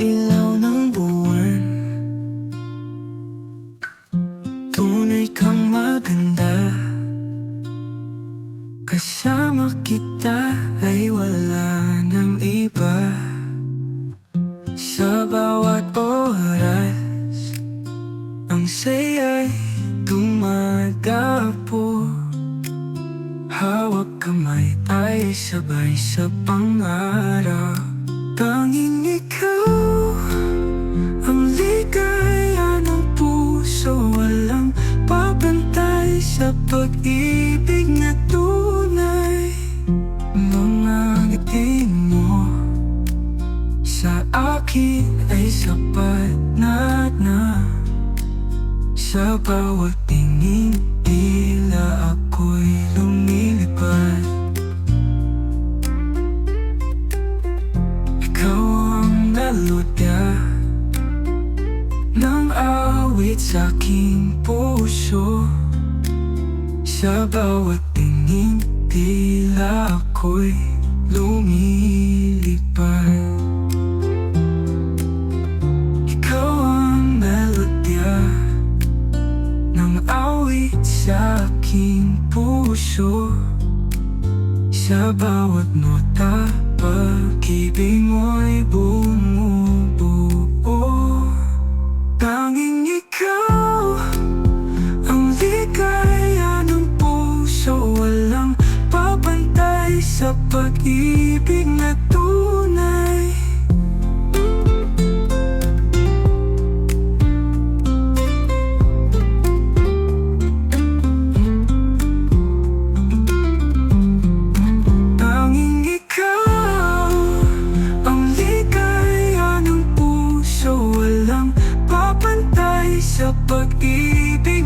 ilaw ng buwan. Tunay kang maganda. Kasama kita ay wala ng iba. Sa bawat oras Ang saya'y dumadapo Hawak kamay ay sabay sa pangarap. Tanging ikaw akin ay sapat na na. Sa bawat tingin Tila ako'y lumilipad Ikaw ang nalutya Ng awit sa aking puso. Sa bawat tingin Tila ako'y awit sa aking puso Sa bawat nota Pag-ibig mo'y bumubuo. Tanging ikaw Ang ligaya ng puso Walang papantay sa pag-ibig na tunay pag-ibig